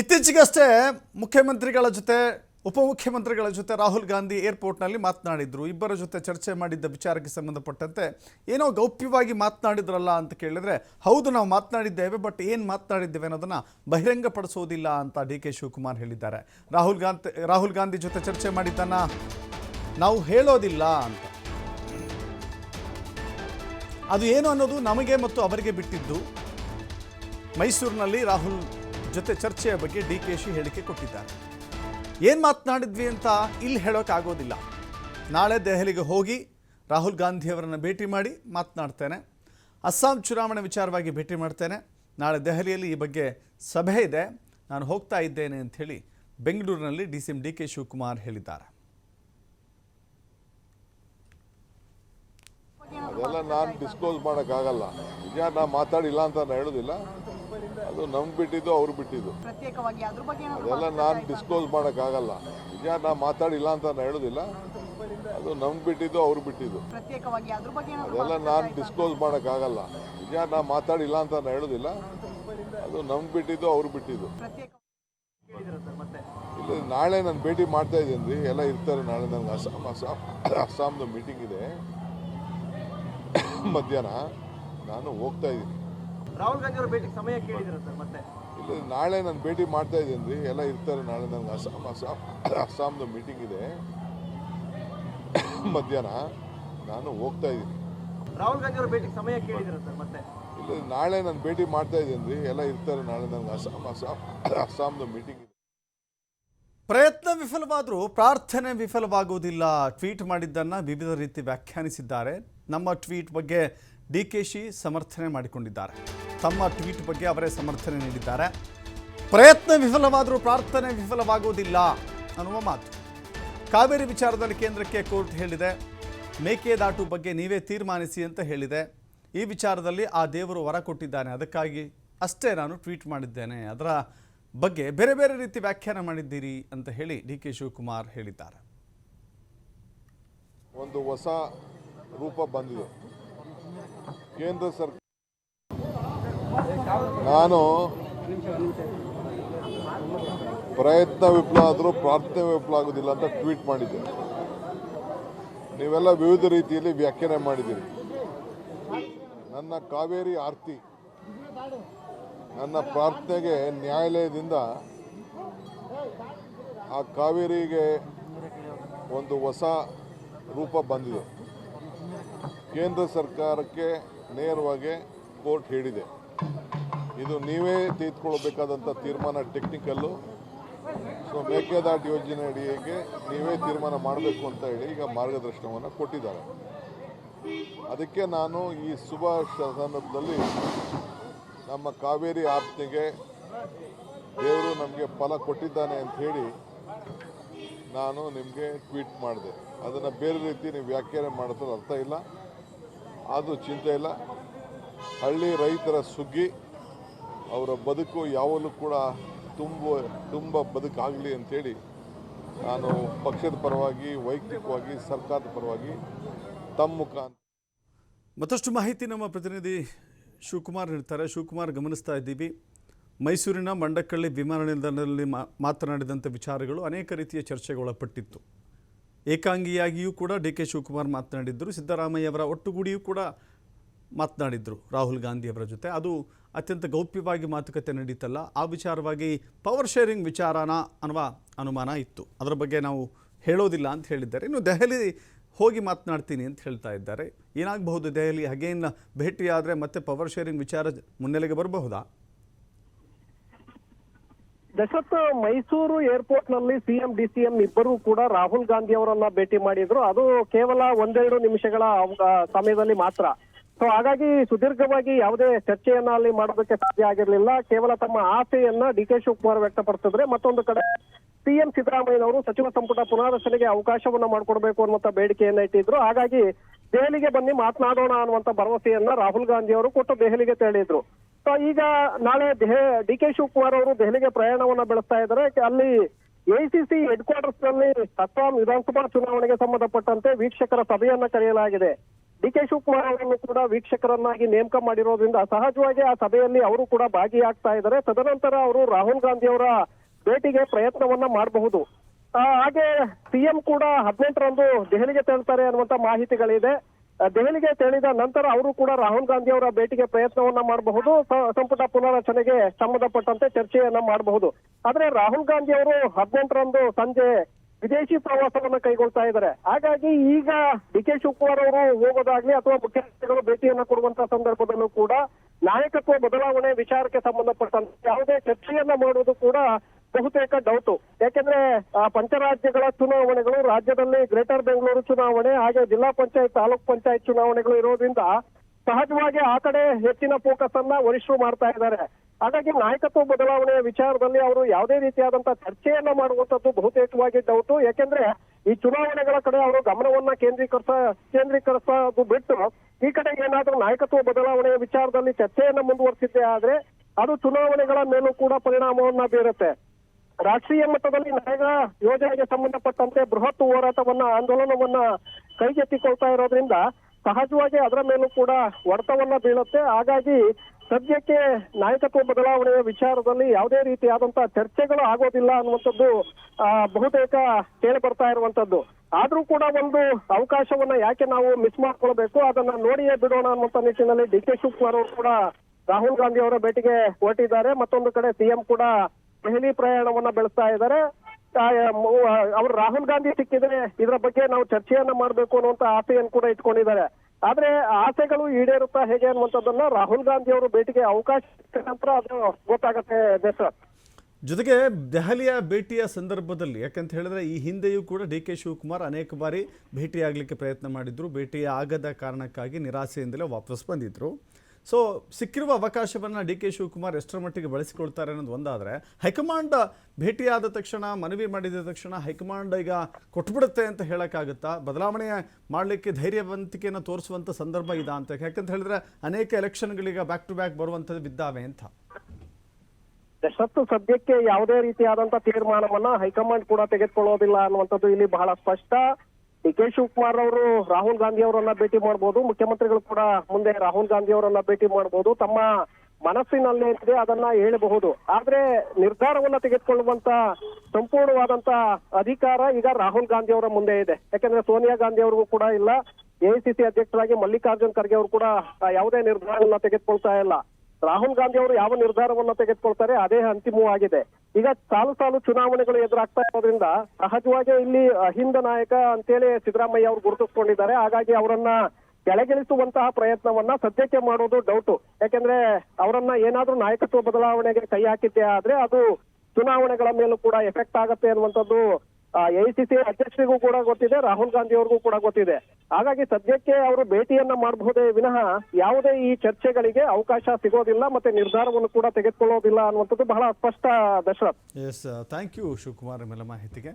ಇತ್ತೀಚೆಗಷ್ಟೇ ಮುಖ್ಯಮಂತ್ರಿಗಳ ಜೊತೆ, ಉಪಮುಖ್ಯಮಂತ್ರಿಗಳ ಜೊತೆ ರಾಹುಲ್ ಗಾಂಧಿ ಏರ್ಪೋರ್ಟ್ನಲ್ಲಿ ಮಾತನಾಡಿದ್ರು. ಇಬ್ಬರ ಜೊತೆ ಚರ್ಚೆ ಮಾಡಿದ್ದ ವಿಚಾರಕ್ಕೆ ಸಂಬಂಧಪಟ್ಟಂತೆ ಏನೋ ಗೌಪ್ಯವಾಗಿ ಮಾತನಾಡಿದ್ರಲ್ಲ ಅಂತ ಕೇಳಿದ್ರೆ, ಹೌದು ನಾವು ಮಾತನಾಡಿದ್ದೇವೆ, ಬಟ್ ಏನು ಮಾತನಾಡಿದ್ದೇವೆ ಅನ್ನೋದನ್ನು ಬಹಿರಂಗಪಡಿಸೋದಿಲ್ಲ ಅಂತ ಡಿ ಕೆ ಶಿವಕುಮಾರ್ ಹೇಳಿದ್ದಾರೆ. ರಾಹುಲ್ ಗಾಂಧಿ ರಾಹುಲ್ ಗಾಂಧಿ ಜೊತೆ ಚರ್ಚೆ ಮಾಡಿದ್ದನ್ನ ನಾವು ಹೇಳೋದಿಲ್ಲ ಅಂತ. ಅದು ಏನು ಅನ್ನೋದು ನಮಗೆ ಮತ್ತು ಅವರಿಗೆ ಬಿಟ್ಟಿದ್ದು. ಮೈಸೂರಿನಲ್ಲಿ ರಾಹುಲ್ ಜೊತೆ ಚರ್ಚೆಯ ಬಗ್ಗೆ ಡಿ ಕೆ ಶಿ ಹೇಳಿಕೆ ಕೊಟ್ಟಿದ್ದಾರೆ. ಏನು ಮಾತನಾಡಿದ್ವಿ ಅಂತ ಇಲ್ಲಿ ಹೇಳೋಕ್ಕಾಗೋದಿಲ್ಲ ನಾಳೆ ದೆಹಲಿಗೆ ಹೋಗಿ ರಾಹುಲ್ ಗಾಂಧಿಯವರನ್ನು ಭೇಟಿ ಮಾಡಿ ಮಾತನಾಡ್ತೇನೆ. ಅಸ್ಸಾಂ ಚುನಾವಣೆ ವಿಚಾರವಾಗಿ ಭೇಟಿ ಮಾಡ್ತೇನೆ. ನಾಳೆ ದೆಹಲಿಯಲ್ಲಿ ಈ ಬಗ್ಗೆ ಸಭೆ ಇದೆ. ನಾನು ಹೋಗ್ತಾ ಇದ್ದೇನೆ ಅಂಥೇಳಿ ಬೆಂಗಳೂರಿನಲ್ಲಿ D C M D K Shivakumar ಹೇಳಿದ್ದಾರೆ. ಅದೆಲ್ಲ ನಾನು ಡಿಸ್ಕ್ಲೋಸ್ ಮಾಡೋಕ್ಕಾಗಲ್ಲ. ನಿಜ ನಾನು ಮಾತಾಡಿಲ್ಲ ಅಂತ ನಾನು ಹೇಳೋದಿಲ್ಲ. ಅದು ನಮ್ಗೆ ಬಿಟ್ಟಿದ್ದು ಅವ್ರು ಬಿಟ್ಟಿದ್ದು. ಪ್ರತ್ಯೇಕವಾಗಿ ಅದ್ರ ಬಗ್ಗೆ ಏನಾದ್ರು ಅದೆಲ್ಲ ನಾನು ಡಿಸ್ಕ್ಲೋಸ್ ಮಾಡೋಕ್ಕಾಗಲ್ಲ. ನಿಜ ನಾ ಮಾತಾಡಿಲ್ಲ ಅಂತ ನಾನು ಹೇಳೋದಿಲ್ಲ. ಅದು ನಮ್ಗೆ ಬಿಟ್ಟಿದ್ದು ಅವ್ರು ಬಿಟ್ಟಿದ್ದು. ಪ್ರತ್ಯೇಕವಾಗಿ ಅದ್ರ ಬಗ್ಗೆ ಏನಾದ್ರು ಅದೆಲ್ಲ ನಾನು ಡಿಸ್ಕ್ಲೋಸ್ ಮಾಡೋಕ್ಕಾಗಲ್ಲ. ನಿಜ ನಾ ಮಾತಾಡಿಲ್ಲ ಅಂತ ನಾನು ಹೇಳೋದಿಲ್ಲ. ಅದು ನಮ್ಗೆ ಬಿಟ್ಟಿದ್ದು ಅವ್ರು ಬಿಟ್ಟಿದ್ದು. ಪ್ರತ್ಯೇಕ ಇಲ್ಲ ನಾಳೆ ನಾನು ಭೇಟಿ ಮಾಡ್ತಾ ಇದ್ದೀನಿ ರೀ. ಎಲ್ಲ ಇರ್ತಾರೆ ನಾಳೆ. ನನಗೆ ಅಸ್ಸಾಂ ಅಸ್ಸಾಂ ಅಸ್ಸಾಂದು ಮೀಟಿಂಗ್ ಇದೆ. ಮಧ್ಯಾಹ್ನ ನಾನು ಹೋಗ್ತಾ ಇದ್ದೀನಿ. ರಾಹುಲ್ ಗಾಂಧಿ ಅವರ ಭೇಟಿಗೆ ಸಮಯ ಕೇಳಿದ್ರು ಸರ್ ಮತ್ತೆ? ಇಲ್ಲ ನಾಳೆ ನಾನು ಭೇಟಿ ಮಾಡ್ತಾ ಇದ್ದೀನಿ ರೀ ಎಲ್ಲ ಇರ್ತಾರೆ. ನಾಳೆ ನನಗೆ ಅಸ್ಸಾಂ ಅಸ್ಸಾಂ ಅಸ್ಸಾಂದು ಮೀಟಿಂಗ್ ಇದೆ. ಮಧ್ಯಾಹ್ನ ನಾನು ಹೋಗ್ತಾ ಇದ್ದೀನಿ. ರಾಹುಲ್ ಗಾಂಧಿ ಅವರ ಭೇಟಿಗೆ ಸಮಯ ಕೇಳಿದ್ರು ಸರ್ ಮತ್ತೆ? ಇಲ್ಲ ನಾಳೆ ನಾನು ಭೇಟಿ ಮಾಡ್ತಾ ಇದ್ದೀನಿ ರೀ ಎಲ್ಲ ಇರ್ತಾರೆ. ನಾಳೆ ನನಗೆ ಅಸ್ಸಾಂ ಅಸ್ಸಾಂ ಅಸ್ಸಾಂದು ಮೀಟಿಂಗ್ ಇದೆ. ಪ್ರಯತ್ನ ವಿಫಲವಾದರೂ ಪ್ರಾರ್ಥನೆ ವಿಫಲವಾಗುವುದಿಲ್ಲ. ಟ್ವೀಟ್ ಮಾಡಿದ್ದನ್ನು ವಿವಿಧ ರೀತಿ ವ್ಯಾಖ್ಯಾನಿಸಿದ್ದಾರೆ. ನಮ್ಮ ಟ್ವೀಟ್ ಬಗ್ಗೆ ಡಿ ಕೆ ಶಿ ಸಮರ್ಥನೆ ಮಾಡಿಕೊಂಡಿದ್ದಾರೆ. ತಮ್ಮ ಟ್ವೀಟ್ ಬಗ್ಗೆ ಅವರೇ ಸಮರ್ಥನೆ ನೀಡಿದ್ದಾರೆ. ಪ್ರಯತ್ನ ವಿಫಲವಾದರೂ ಪ್ರಾರ್ಥನೆ ವಿಫಲವಾಗುವುದಿಲ್ಲ ಅನ್ನುವ ಮಾತು. ಕಾವೇರಿ ವಿಚಾರದಲ್ಲಿ ಕೇಂದ್ರಕ್ಕೆ ಕೋರ್ಟ್ ಹೇಳಿದೆ. ಮೇಕೆದಾಟು ಬಗ್ಗೆ ನೀವೇ ತೀರ್ಮಾನಿಸಿ ಅಂತ ಹೇಳಿದೆ. ಈ ವಿಚಾರದಲ್ಲಿ ಆ ದೇವರು ವರ ಕೊಟ್ಟಿದ್ದಾನೆ. ಅದಕ್ಕಾಗಿ ಅಷ್ಟೇ ನಾನು ಟ್ವೀಟ್ ಮಾಡಿದ್ದೇನೆ. ಅದರ ಬಗ್ಗೆ ಬೇರೆ ಬೇರೆ ರೀತಿ ವ್ಯಾಖ್ಯಾನ ಮಾಡಿದ್ದೀರಿ ಅಂತ ಹೇಳಿ ಡಿ ಕೆ ಶಿವಕುಮಾರ್ ಹೇಳಿದ್ದಾರೆ. ಒಂದು ಹೊಸ ರೂಪ ಬಂದಿದೆ. ಕೇಂದ್ರ ಸರ್ಕಾರ ನಾನು ಪ್ರಯತ್ನ ವಿಫಲ ಆದರೂ ಪ್ರಾರ್ಥನೆ ವಿಫಲ ಆಗೋದಿಲ್ಲ ಅಂತ ಟ್ವೀಟ್ ಮಾಡಿದ್ದೆ. ನೀವೆಲ್ಲ ವಿವಿಧ ರೀತಿಯಲ್ಲಿ ವ್ಯಾಖ್ಯಾನ ಮಾಡಿದ್ದೀರಿ. ನನ್ನ ಕಾವೇರಿ ಆರ್ತಿ, ನನ್ನ ಪ್ರಾರ್ಥನೆಗೆ ನ್ಯಾಯಾಲಯದಿಂದ ಆ ಕಾವೇರಿಗೆ ಒಂದು ಹೊಸ ರೂಪ ಬಂದಿದೆ. ಕೇಂದ್ರ ಸರ್ಕಾರಕ್ಕೆ ನೇರವಾಗಿ ಕೋರ್ಟ್ ಹೇಳಿದೆ. ಇದು ನೀವೇ ತೆಗೆದುಕೊಳ್ಬೇಕಾದಂಥ ತೀರ್ಮಾನ ಟೆಕ್ನಿಕಲ್ಲು. ಸೊ, ಮೇಕೆದಾಟ್ ಯೋಜನೆ ಅಡಿಗೆ ನೀವೇ ತೀರ್ಮಾನ ಮಾಡಬೇಕು ಅಂತ ಹೇಳಿ ಈಗ ಮಾರ್ಗದರ್ಶನವನ್ನು ಕೊಟ್ಟಿದ್ದಾರೆ. ಅದಕ್ಕೆ ನಾನು ಈ ಶುಭ ಸಂದರ್ಭದಲ್ಲಿ ನಮ್ಮ ಕಾವೇರಿ ಆಪ್ತಿಗೆ ದೇವರು ನಮಗೆ ಫಲ ಕೊಟ್ಟಿದ್ದಾನೆ ಅಂತ ಹೇಳಿ ನಾನು ನಿಮಗೆ ಟ್ವೀಟ್ ಮಾಡಿದೆ. ಅದನ್ನು ಬೇರೆ ರೀತಿ ನೀವು ವ್ಯಾಖ್ಯಾನ ಮಾಡಿದ್ರೆ ಅರ್ಥ ಇಲ್ಲ. ಅದು ಚಿಂತೆ ಇಲ್ಲ. ಹಳ್ಳಿ ರೈತರ ಸುಗ್ಗಿ, ಅವರ ಬದುಕು ಯಾವಲ್ಲೂ ಕೂಡ ತುಂಬ ತುಂಬ ಬದುಕಾಗಲಿ ಅಂಥೇಳಿ ನಾನು ಪಕ್ಷದ ಪರವಾಗಿ, ವೈಯಕ್ತಿಕವಾಗಿ, ಸರ್ಕಾರದ ಪರವಾಗಿ ತಮ್ಮ ಮತ್ತಷ್ಟು ಮಾಹಿತಿ ನಮ್ಮ ಪ್ರತಿನಿಧಿ ಶಿವಕುಮಾರ್ ಹೇಳ್ತಾರೆ. ಶಿವಕುಮಾರ್, ಗಮನಿಸ್ತಾ ಇದ್ದೀವಿ. ಮೈಸೂರಿನ ಮಂಡಕ್ಕಳ್ಳಿ ವಿಮಾನ ನಿಲ್ದಾಣದಲ್ಲಿ ಮಾತನಾಡಿದಂಥ ವಿಚಾರಗಳು ಅನೇಕ ರೀತಿಯ ಚರ್ಚೆಗೆ ಒಳಪಟ್ಟಿತ್ತು. ಏಕಾಂಗಿಯಾಗಿಯೂ ಕೂಡ ಡಿ ಕೆ ಶಿವಕುಮಾರ್ ಮಾತನಾಡಿದ್ದರು. ಸಿದ್ದರಾಮಯ್ಯವರ ಒಟ್ಟುಗೂಡಿಯೂ ಕೂಡ ಮಾತನಾಡಿದರು ರಾಹುಲ್ ಗಾಂಧಿಯವರ ಜೊತೆ. ಅದು ಅತ್ಯಂತ ಗೌಪ್ಯವಾಗಿ ಮಾತುಕತೆ ನಡೀತಲ್ಲ. ಆ ವಿಚಾರವಾಗಿ ಪವರ್ ಶೇರಿಂಗ್ ವಿಚಾರನ ಅನ್ನುವ ಅನುಮಾನ ಇತ್ತು. ಅದರ ಬಗ್ಗೆ ನಾವು ಹೇಳೋದಿಲ್ಲ ಅಂತ ಹೇಳಿದ್ದಾರೆ. ಇನ್ನು ದೆಹಲಿ ಹೋಗಿ ಮಾತನಾಡ್ತೀನಿ ಅಂತ ಹೇಳ್ತಾ ಇದ್ದಾರೆ. ಏನಾಗಬಹುದು ದೆಹಲಿ? ಅಗೇನ್ ಭೇಟಿಯಾದರೆ ಮತ್ತೆ ಪವರ್ ಶೇರಿಂಗ್ ವಿಚಾರ ಮುನ್ನೆಲೆಗೆ ಬರಬಹುದಾ? ದಶರಥ್ ಮೈಸೂರು ಏರ್ಪೋರ್ಟ್ನಲ್ಲಿ ಸಿಎಂ, ಡಿಸಿಎಂ ಇಬ್ಬರು ಕೂಡ ರಾಹುಲ್ ಗಾಂಧಿ ಅವರನ್ನ ಭೇಟಿ ಮಾಡಿದ್ರು. ಅದು ಕೇವಲ ಒಂದೆರಡು ನಿಮಿಷಗಳ ಸಮಯದಲ್ಲಿ ಮಾತ್ರ. ಸೊ ಹಾಗಾಗಿ ಸುದೀರ್ಘವಾಗಿ ಯಾವುದೇ ಚರ್ಚೆಯನ್ನ ಅಲ್ಲಿ ಮಾಡೋದಕ್ಕೆ ಸಾಧ್ಯ ಆಗಿರಲಿಲ್ಲ. ಕೇವಲ ತಮ್ಮ ಆಸೆಯನ್ನ ಡಿ ಕೆ ಶಿವಕುಮಾರ್ ವ್ಯಕ್ತಪಡಿಸಿದ್ರೆ ಮತ್ತೊಂದು ಕಡೆ ಸಿಎಂ ಸಿದ್ದರಾಮಯ್ಯನವರು ಸಚಿವ ಸಂಪುಟ ಪುನಾರಚನೆಗೆ ಅವಕಾಶವನ್ನ ಮಾಡಿಕೊಡ್ಬೇಕು ಅನ್ನುವಂತ ಬೇಡಿಕೆಯನ್ನ ಇಟ್ಟಿದ್ರು. ಹಾಗಾಗಿ ದೆಹಲಿಗೆ ಬನ್ನಿ ಮಾತನಾಡೋಣ ಅನ್ನುವಂತ ಭರವಸೆಯನ್ನ ರಾಹುಲ್ ಗಾಂಧಿ ಅವರು ಕೊಟ್ಟು ದೆಹಲಿಗೆ ತೆರಳಿದ್ರು. ಸೊ, ಈಗ ನಾಳೆ ಡಿ ಕೆ ಶಿವಕುಮಾರ್ ಅವರು ದೆಹಲಿಗೆ ಪ್ರಯಾಣವನ್ನ ಬೆಳೆಸ್ತಾ ಇದ್ದಾರೆ. ಅಲ್ಲಿ ಎಐಸಿಸಿ ಹೆಡ್ ಕ್ವಾರ್ಟರ್ಸ್ನಲ್ಲಿ ಅಸ್ಸಾಂ ವಿಧಾನಸಭಾ ಚುನಾವಣೆಗೆ ಸಂಬಂಧಪಟ್ಟಂತೆ ವೀಕ್ಷಕರ ಸಭೆಯನ್ನ ಕರೆಯಲಾಗಿದೆ. ಡಿ ಕೆ ಶಿವಕುಮಾರ್ ಅವರನ್ನು ಕೂಡ ವೀಕ್ಷಕರನ್ನಾಗಿ ನೇಮಕ ಮಾಡಿರೋದ್ರಿಂದ ಸಹಜವಾಗಿ ಆ ಸಭೆಯಲ್ಲಿ ಅವರು ಕೂಡ ಭಾಗಿಯಾಗ್ತಾ ಇದ್ದಾರೆ. ತದನಂತರ ಅವರು ರಾಹುಲ್ ಗಾಂಧಿ ಅವರ ಭೇಟಿಗೆ ಪ್ರಯತ್ನವನ್ನ ಮಾಡಬಹುದು. ಹಾಗೆ ಸಿಎಂ ಕೂಡ ಹದಿನೆಂಟರಂದು ದೆಹಲಿಗೆ ತೆರಳ್ತಾರೆ ಅನ್ನುವಂತ ಮಾಹಿತಿಗಳಿದೆ. ದೆಹಲಿಗೆ ತೆರಳಿದ ನಂತರ ಅವರು ಕೂಡ ರಾಹುಲ್ ಗಾಂಧಿ ಅವರ ಭೇಟಿಗೆ ಪ್ರಯತ್ನವನ್ನ ಮಾಡಬಹುದು. ಸಂಪುಟ ಪುನರಚನೆಗೆ ಸಂಬಂಧಪಟ್ಟಂತೆ ಚರ್ಚೆಯನ್ನ ಮಾಡಬಹುದು. ಆದ್ರೆ ರಾಹುಲ್ ಗಾಂಧಿ ಅವರು ಹದಿನೆಂಟರಂದು ಸಂಜೆ ವಿದೇಶಿ ಪ್ರವಾಸವನ್ನ ಕೈಗೊಳ್ತಾ ಇದ್ದಾರೆ. ಹಾಗಾಗಿ ಈಗ ಡಿ ಕೆ ಶಿವಕುಮಾರ್ ಅವರು ಹೋಗೋದಾಗ್ಲಿ ಅಥವಾ ಮುಖ್ಯಮಂತ್ರಿಗಳು ಭೇಟಿಯನ್ನ ಕೊಡುವಂತ ಸಂದರ್ಭದಲ್ಲೂ ಕೂಡ ನಾಯಕತ್ವ ಬದಲಾವಣೆ ವಿಚಾರಕ್ಕೆ ಸಂಬಂಧಪಟ್ಟಂತೆ ಯಾವುದೇ ಚರ್ಚೆಯನ್ನ ಮಾಡುವುದು ಕೂಡ ಬಹುತೇಕ ಡೌಟು ಯಾಕೆಂದ್ರೆ ಪಂಚರಾಜ್ಯಗಳ ಚುನಾವಣೆಗಳು ರಾಜ್ಯದಲ್ಲಿ ಗ್ರೇಟರ್ ಬೆಂಗಳೂರು ಚುನಾವಣೆ ಹಾಗೆ ಜಿಲ್ಲಾ ಪಂಚಾಯತ್, ತಾಲೂಕ್ ಪಂಚಾಯತ್ ಚುನಾವಣೆಗಳು ಇರೋದ್ರಿಂದ ಸಹಜವಾಗಿ ಆ ಕಡೆ ಹೆಚ್ಚಿನ ಫೋಕಸ್ ಅನ್ನ ವರಿಷ್ಠರು ಮಾಡ್ತಾ ಇದ್ದಾರೆ. ಹಾಗಾಗಿ ನಾಯಕತ್ವ ಬದಲಾವಣೆಯ ವಿಚಾರದಲ್ಲಿ ಅವರು ಯಾವುದೇ ರೀತಿಯಾದಂತಹ ಚರ್ಚೆಯನ್ನ ಮಾಡುವಂತದ್ದು ಬಹುತೇಕವಾಗಿ ಡೌಟು ಯಾಕೆಂದ್ರೆ, ಈ ಚುನಾವಣೆಗಳ ಕಡೆ ಅವರು ಗಮನವನ್ನ ಕೇಂದ್ರೀಕರಿಸ, ಕೇಂದ್ರೀಕರಿಸೋದು ಬಿಟ್ಟು ಈ ಕಡೆ ಏನಾದ್ರೂ ನಾಯಕತ್ವ ಬದಲಾವಣೆಯ ವಿಚಾರದಲ್ಲಿ ಚರ್ಚೆಯನ್ನ ಮುಂದುವರಿಸಿದ್ದೆ ಆದ್ರೆ ಅದು ಚುನಾವಣೆಗಳ ಮೇಲೂ ಕೂಡ ಪರಿಣಾಮವನ್ನ ಬೀರುತ್ತೆ. ರಾಷ್ಟ್ರೀಯ ಮಟ್ಟದಲ್ಲಿ ನರೇಗಾ ಯೋಜನೆಗೆ ಸಂಬಂಧಪಟ್ಟಂತೆ ಬೃಹತ್ ಹೋರಾಟವನ್ನ, ಆಂದೋಲನವನ್ನ ಕೈಗೆತ್ತಿಕೊಳ್ತಾ ಇರೋದ್ರಿಂದ ಸಹಜವಾಗಿ ಅದರ ಮೇಲೂ ಕೂಡ ಹೊಡೆತವನ್ನ ಬೀಳುತ್ತೆ. ಹಾಗಾಗಿ ಸದ್ಯಕ್ಕೆ ನಾಯಕತ್ವ ಬದಲಾವಣೆಯ ವಿಚಾರದಲ್ಲಿ ಯಾವುದೇ ರೀತಿಯಾದಂತಹ ಚರ್ಚೆಗಳು ಆಗೋದಿಲ್ಲ ಅನ್ನುವಂಥದ್ದು ಬಹುತೇಕ ಕೇಳಿ ಬರ್ತಾ ಇರುವಂತದ್ದು ಆದ್ರೂ ಕೂಡ ಒಂದು ಅವಕಾಶವನ್ನ ಯಾಕೆ ನಾವು ಮಿಸ್ ಮಾಡ್ಕೊಳ್ಬೇಕು? ಅದನ್ನ ನೋಡಿಯೇ ಬಿಡೋಣ ಅನ್ನುವಂಥ ನಿಟ್ಟಿನಲ್ಲಿ ಡಿ ಕೆ ಶಿವಕುಮಾರ್ ಅವರು ಕೂಡ ರಾಹುಲ್ ಗಾಂಧಿ ಅವರ ಭೇಟಿಗೆ ಹೊರಟಿದ್ದಾರೆ. ಮತ್ತೊಂದು ಕಡೆ ಸಿಎಂ ಕೂಡ ದೆಹಲಿ ಪ್ರಯಾಣವನ್ನ ಬೆಳೆಸ್ತಾ ಇದ್ದಾರೆ. ಅವ್ರು ರಾಹುಲ್ ಗಾಂಧಿ ಸಿಕ್ಕಿದ್ರೆ ಇದರ ಬಗ್ಗೆ ನಾವು ಚರ್ಚೆಯನ್ನ ಮಾಡಬೇಕು ಅನ್ನುವಂತ ಆಸೆಯನ್ನು ಕೂಡ ಇಟ್ಕೊಂಡಿದ್ದಾರೆ. ಆದ್ರೆ ಆಸೆಗಳು ಈಡೇರುತ್ತಾ ಹೇಗೆ ಅನ್ನುವಂಥದ್ದನ್ನ ರಾಹುಲ್ ಗಾಂಧಿ ಅವರು ಭೇಟಿಗೆ ಅವಕಾಶ ನಂತರ ಅದು ಗೊತ್ತಾಗತ್ತೆ ದೇಶ ಜೊತೆಗೆ ದೆಹಲಿಯ ಭೇಟಿಯ ಸಂದರ್ಭದಲ್ಲಿ, ಯಾಕಂತ ಹೇಳಿದ್ರೆ ಈ ಹಿಂದೆಯೂ ಕೂಡ ಡಿ ಕೆ ಶಿವಕುಮಾರ್ ಅನೇಕ ಬಾರಿ ಭೇಟಿಯಾಗಲಿಕ್ಕೆ ಪ್ರಯತ್ನ ಮಾಡಿದ್ರು. ಭೇಟಿ ಆಗದ ಕಾರಣಕ್ಕಾಗಿ ನಿರಾಸೆಯಿಂದಲೇ ವಾಪಸ್ ಬಂದಿದ್ರು. ಸೊ ಸಿಕ್ಕಿರುವ ಅವಕಾಶವನ್ನು ಡಿ ಕೆ ಶಿವಕುಮಾರ್ ಎಷ್ಟರ ಮಟ್ಟಿಗೆ ಬಳಸಿಕೊಳ್ತಾರೆ ಅನ್ನೋದು ಒಂದಾದರೆ, ಹೈಕಮಾಂಡ್ ಭೇಟಿಯಾದ ತಕ್ಷಣ, ಮನವಿ ಮಾಡಿದ ತಕ್ಷಣ ಹೈಕಮಾಂಡ್ ಈಗ ಕೊಟ್ಬಿಡುತ್ತೆ ಅಂತ ಹೇಳೋಕ್ಕಾಗುತ್ತಾ? ಬದಲಾವಣೆ ಮಾಡಲಿಕ್ಕೆ ಧೈರ್ಯವಂತಿಕೆಯನ್ನು ತೋರಿಸುವಂಥ ಸಂದರ್ಭ ಇದಾ ಅಂತ. ಯಾಕಂತ ಹೇಳಿದ್ರೆ ಅನೇಕ ಎಲೆಕ್ಷನ್ಗಳೀಗ ಬ್ಯಾಕ್ ಟು ಬ್ಯಾಕ್ ಬರುವಂಥದ್ದು ಬಿದ್ದಾವೆ ಅಂತ. ದಶರಥ್ ಸದ್ಯಕ್ಕೆ ಯಾವುದೇ ರೀತಿಯಾದಂತ ತೀರ್ಮಾನವನ್ನ ಹೈಕಮಾಂಡ್ ಕೂಡ ತೆಗೆದುಕೊಳ್ಳೋದಿಲ್ಲ ಅನ್ನುವಂಥದ್ದು ಇಲ್ಲಿ ಬಹಳ ಸ್ಪಷ್ಟ. ಡಿ ಕೆ ಶಿವಕುಮಾರ್ ಅವರು, ರಾಹುಲ್ ಗಾಂಧಿ ಅವರನ್ನ ಭೇಟಿ ಮಾಡಬಹುದು ಮುಖ್ಯಮಂತ್ರಿಗಳು ಕೂಡ ಮುಂದೆ ರಾಹುಲ್ ಗಾಂಧಿ ಅವರನ್ನ ಭೇಟಿ ಮಾಡಬಹುದು ತಮ್ಮ ಮನಸ್ಸಿನಲ್ಲಿ ಏನಿದೆ ಅದನ್ನ ಹೇಳಬಹುದು. ಆದ್ರೆ ನಿರ್ಧಾರವನ್ನ ತೆಗೆದುಕೊಳ್ಳುವಂತ ಸಂಪೂರ್ಣವಾದಂತ ಅಧಿಕಾರ ಈಗ ರಾಹುಲ್ ಗಾಂಧಿ ಅವರ ಮುಂದೆ ಇದೆ. ಯಾಕಂದ್ರೆ ಸೋನಿಯಾ ಗಾಂಧಿ ಅವ್ರಿಗೂ ಕೂಡ ಇಲ್ಲ. ಎಐಸಿಸಿ ಅಧ್ಯಕ್ಷರಾಗಿ ಮಲ್ಲಿಕಾರ್ಜುನ್ ಖರ್ಗೆ ಅವರು ಕೂಡ ಯಾವುದೇ ನಿರ್ಧಾರವನ್ನ ತೆಗೆದುಕೊಳ್ತಾ ಇಲ್ಲ. ರಾಹುಲ್ ಗಾಂಧಿ ಅವರು ಯಾವ ನಿರ್ಧಾರವನ್ನ ತೆಗೆದುಕೊಳ್ತಾರೆ ಅದೇ ಅಂತಿಮವಾಗಿದೆ ಈಗ ಸಾಲು ಸಾಲು ಚುನಾವಣೆಗಳು ಎದುರಾಗ್ತಾ ಇರೋದ್ರಿಂದ ಸಹಜವಾಗಿ ಇಲ್ಲಿ ಅಹಿಂದ ನಾಯಕ ಅಂತೇಳಿ ಸಿದ್ದರಾಮಯ್ಯ ಅವರು ಗುರುತಿಸ್ಕೊಂಡಿದ್ದಾರೆ. ಹಾಗಾಗಿ ಅವರನ್ನ ಕೆಳಗಿಳಿಸುವಂತಹ ಪ್ರಯತ್ನವನ್ನ ಸದ್ಯಕ್ಕೆ ಮಾಡೋದು ಡೌಟು ಯಾಕೆಂದ್ರೆ ಅವರನ್ನ ಏನಾದ್ರೂ ನಾಯಕತ್ವ ಬದಲಾವಣೆಗೆ ಕೈ ಹಾಕಿದ್ದೆ ಆದ್ರೆ ಅದು ಚುನಾವಣೆಗಳ ಮೇಲೂ ಕೂಡ ಎಫೆಕ್ಟ್ ಆಗತ್ತೆ ಅನ್ನುವಂಥದ್ದು ಎಐಸಿಸಿ ಅಧ್ಯಕ್ಷರಿಗೂ ಕೂಡ ಗೊತ್ತಿದೆ, ರಾಹುಲ್ ಗಾಂಧಿ ಅವ್ರಿಗೂ ಕೂಡ ಗೊತ್ತಿದೆ. ಹಾಗಾಗಿ ಸದ್ಯಕ್ಕೆ ಅವರು ಭೇಟಿಯನ್ನ ಮಾಡಬಹುದೇ ವಿನಃ ಯಾವುದೇ ಈ ಚರ್ಚೆಗಳಿಗೆ ಅವಕಾಶ ಸಿಗೋದಿಲ್ಲ ಮತ್ತೆ ನಿರ್ಧಾರವನ್ನು ಕೂಡ ತೆಗೆದುಕೊಳ್ಳೋದಿಲ್ಲ ಅನ್ನುವಂಥದ್ದು ಬಹಳ ಸ್ಪಷ್ಟ Dasharath. Yes thank you Shivakumar ಮೇಲೆ ಮಾಹಿತಿಗೆ.